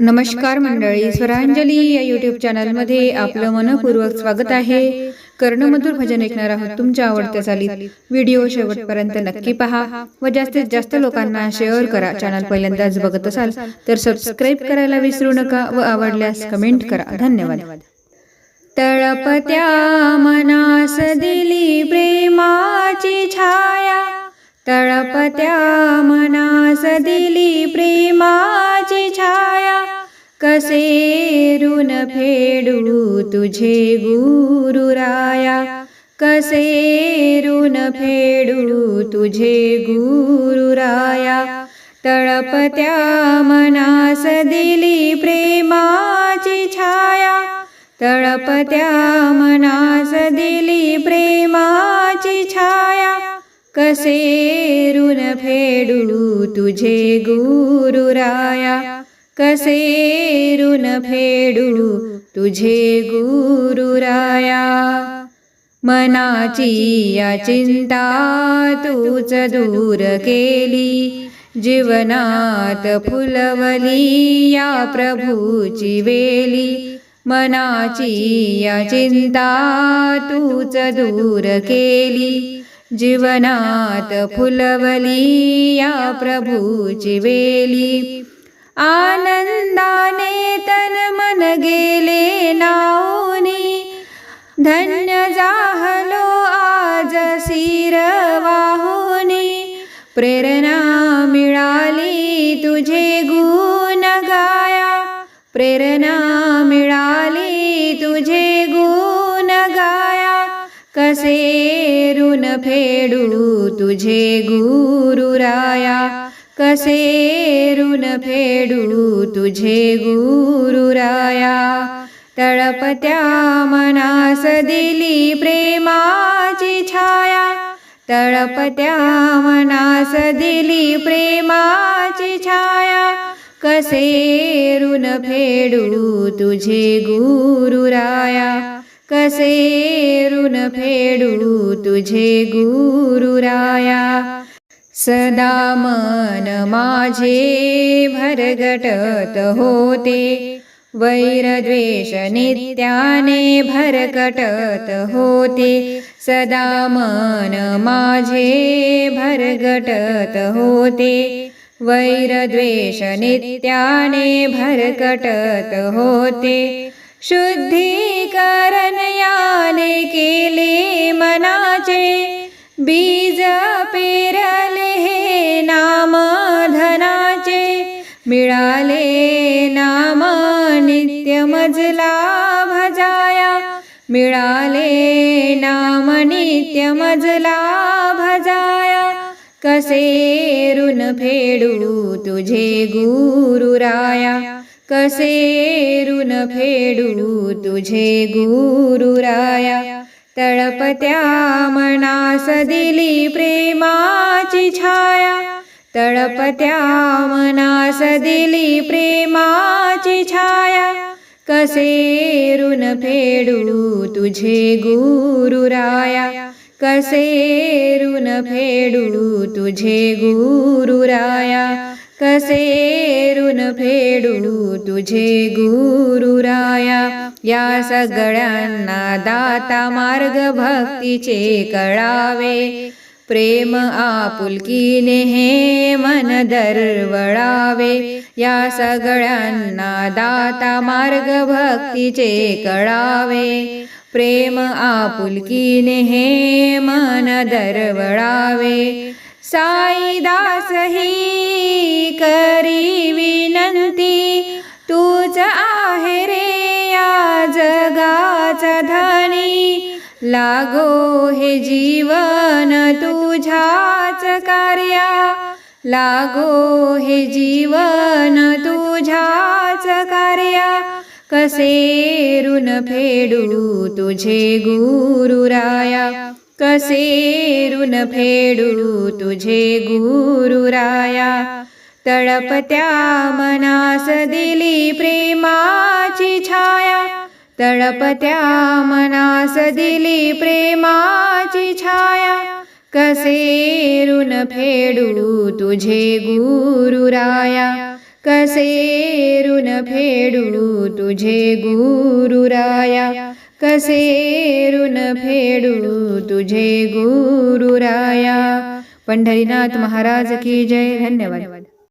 नमस्कार मंडळी स्वरांजली या युट्यूब चॅनलमध्ये आपलं मनपूर्वक स्वागत आहे. कर्णमधुर भजन ऐकणार आहोत तुमच्या आवडत्या चालीत. व्हिडिओ शेवटपर्यंत नक्की पहा व जास्तीत जास्त लोकांना शेअर करा. चॅनल पहिल्यांदाच बघत असाल तर सबस्क्राईब करायला विसरू नका व आवडल्यास कमेंट करा. धन्यवाद. तळपत्या मनास दिली प्रेमाची छाया. तळपत्या मनास दिली प्रेमा कसे ऋण फेडू तुझे गुरुराया कसे ऋण फेडू तुझे गुरुराया तळपत्या मनास दिली प्रेमाची छाया. तळपत्या मनास दिली प्रेमाची छाया. कसे ऋण फेडू तुझे गुरुराया कसे ऋण फेडू तुझे गुरुराया मनाची या चिंता तूच दूर केली. जीवनात फुलवली या प्रभूची वेली. मनाची या चिंता तूच दूर केली. जीवनात फुलवली या प्रभूची वेली. आनंदाने तन मन गेले नाऊनी धन्य जाहलो आज सिर वाहुनी प्रेरणा मिळाली तुझे गुण गाया. प्रेरणा मिळाली तुझे गुण गाया. कसे ऋण फेडू तुझे गुरुराया कसे ऋण फेडू तुझे गुरुराया तळपत्या मनास दिली प्रेमाची छाया. तळपत्या मनास दिली प्रेमाची छाया. कसे ऋण फेडू तुझे गुरुराया कसे ऋण फेडू तुझे गुरुराया सदा मन माझे भरगटत होते. वैरद्वेष नित्याने भरकटत होते. सदा मन माझे भरगटत होते. वैरद्वेष नित्याने भरकटत होते. शुद्धीकरण याने केले मनाचे. बीज मिळाले नाम नित्य मजला भजाया. मिळाले नाम नित्य मजला भजाया. कसे ऋण फेडू तुझे गुरुराया कसे ऋण फेडू तुझे गुरुराया तळपत्या मनास दिली प्रेमाची छाया. तळपत्या मनास दिली प्रेमाची छाया. कसे ऋण फेडू तुझे गुरुराया कसे ऋण फेडू तुझे गुरुराया कसे ऋण फेडू तुझे गुरुराया या सगळ्यांना दाता मार्ग भक्तीचे कळावे. प्रेम आपुलकीने हे मन दरवळावे. या सगळ्यांना दाता मार्ग भक्तीचे कळावे. प्रेम आपुलकीने हे मन दरवळावे. साईदास ही करी विनंती. लागो हे जीवन तुझ्याच कार्या. लागो हे जीवन तुझ्याच कार्या. कसे ऋण फेडू तुझे गुरुराया कसे ऋण फेडू तुझे गुरुराया तळपत्या मनास दिली प्रेमाची छाया. तळपत्या मनास दिली प्रेमाची छाया. कसे ऋण फेडू तुझे गुरुराया कसे ऋण फेडू तुझे गुरुराया कसे ऋण फेडू तुझे गुरुराया पंढरीनाथ महाराज की जय. धन्यवाद.